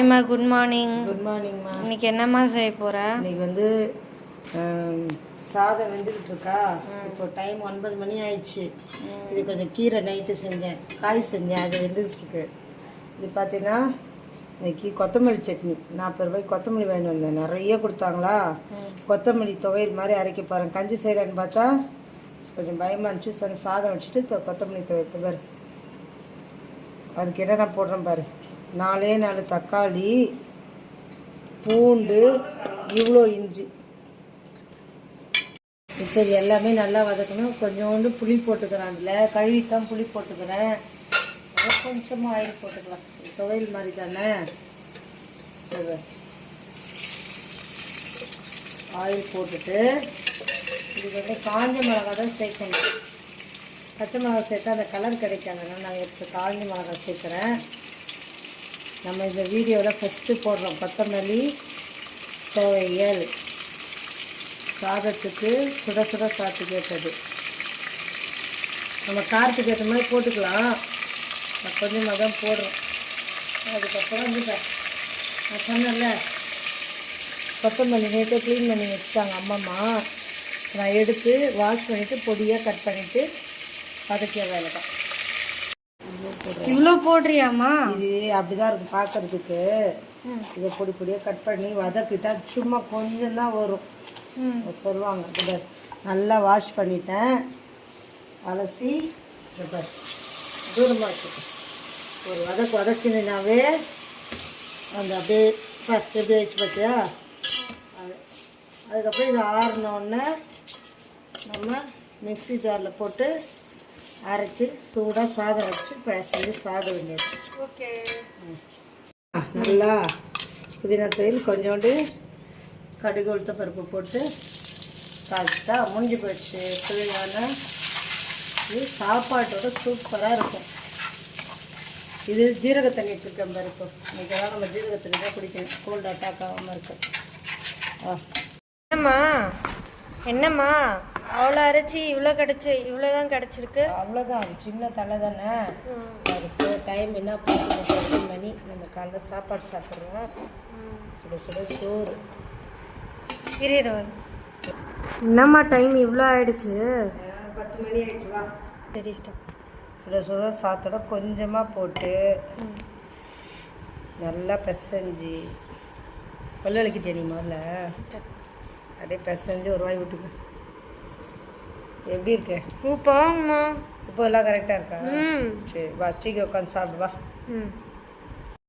ஹாய்மா good morning good மார்னிங்மா இன்னைக்கு என்னம்மா செய்ய போற? இன்னைக்கு வந்து சாதம் வெந்துக்கிட்டு இருக்கா இப்போ டைம் ஒன்பது மணி ஆயிடுச்சு. இது கொஞ்சம் கீரை நைட்டு செஞ்சேன். காய் செஞ்சேன். அது வெந்துக்கிட்டு இருக்கு இது பார்த்தீங்கன்னா இன்னைக்கு கொத்தமல்லி சட்னி. நாற்பது ரூபாய்க்கு கொத்தமல்லி வாங்கிட்டு வந்தேன். நிறைய கொடுத்தாங்களா? கொத்தமல்லி துவையல் மாதிரி அரைக்க பாருங்க கஞ்சி செய்கிறேன்னு பார்த்தா கொஞ்சம் பயமாக இருந்துச்சு. சாதம் வச்சுட்டு கொத்தமல்லி துவையல். பாரு. அதுக்கு என்னென்ன போடுறேன் பாரு. நாலே நாலு தக்காளி பூண்டு இவ்வளோ இஞ்சி. சரி எல்லாமே நல்லா வதக்கணும். கொஞ்சோண்டு புளி போட்டுக்கிறேன் அதில். கழுவிட்டான் புளி போட்டுக்கிறேன். கொஞ்சமாக ஆயில் போட்டுக்கலாம். துவையல் மாதிரி தானே? ஆயில் போட்டுட்டு இதுக்கு வந்து காஞ்ச மிளகா தான் சேர்க்கணும். பச்சை மிளகா சேர்த்தா அந்த கலர் கிடைக்காதுன்னா நாங்கள் இப்போ காஞ்ச மிளகா சேர்க்குறேன். நம்ம இந்த வீடியோவில் ஃபஸ்ட்டு போடுறோம் கொத்தமல்லி துவையல் சாதத்துக்கு சுட சுட சாத்துக்கு கேட்டது நம்ம காரத்துக்கு ஏற்ற மாதிரி போட்டுக்கலாம். நான் கொஞ்சமாக தான் போடுறோம் அதுக்கப்புறம் வந்து நான் சொன்னேன்ல கொத்தமல்லி நேற்று க்ளீன் பண்ணி வச்சுட்டாங்க அம்மம்மா நான் எடுத்து வாஷ் பண்ணிவிட்டு பொடியாக கட் பண்ணிவிட்டு வதக்கிய வேலை தான். இவ்வளோ போடுறியாம்மா? இது அப்படிதான் இருக்கும் பார்க்கறதுக்கு இதை பொடி பொடியாக கட் பண்ணி வதக்கிட்டா சும்மா கொஞ்சம் தான் வரும். ம். சொல்லுவாங்க. நல்லா வாஷ் பண்ணிட்டேன். அலசி. தூரமாக வச்சுக்கோ ஒரு வதக்கு வதக்கினாவே அந்த அப்படியே பாரு, எப்படி வச்சு பார்த்தியா அது அதுக்கப்புறம் இது ஆறினோடனே நம்ம மிக்ஸி ஜாரில் போட்டு அரைச்சி சூடாக சாதம் வச்சு பிசைஞ்சு சாத வேண்டியது. ஓகே. நல்லா புதினா தொழில் கொஞ்சோண்டு கடுகு உளுத்த பருப்பு போட்டு தாளிச்சிட்டா முடிஞ்சு போயிடுச்சு. சுவையான இது சாப்பாட்டோட சூப்பராக இருக்கும். இது ஜீரக தண்ணி வச்சுருக்கேன் பருப்பு இன்னைக்கு தான் நம்ம ஜீரக தண்ணி தான் குடிக்கணும். கோல்டு அட்டாக் ஆகாமல் இருக்கு. ஆ. என்னம்மா? என்னம்மா? அவ்வளோ அரைச்சி இவ்வளோ கிடச்சி இவ்வளோ தான் கிடச்சிருக்கு அவ்வளோதான் சின்ன தலை தானே. அதுக்கு டைம் என்ன எட்டு மணி. நம்ம காலைல சாப்பாடு சாப்பிட்றோம். சுட சுட சோறு. இரு என்னம்மா டைம் இவ்வளோ ஆயிடுச்சு? பத்து மணி ஆயிடுச்சு வா. சரி ஸ்டாப் சுட சுட சாத்தோட கொஞ்சமாக போட்டு நல்லா பிசைஞ்சு. பல்லு விளக்கிட்டே நீ முதல்ல? அப்படியே பிசைஞ்சு ஒரு வாய் விட்டுக்க. எப்படி இருக்க? பூ போங்கம்மா இப்போ எல்லாம் கரெக்டாக இருக்கா? ம். சரி வா சீக்கிரம் உட்காந்து சாப்பிடு வா. ம்.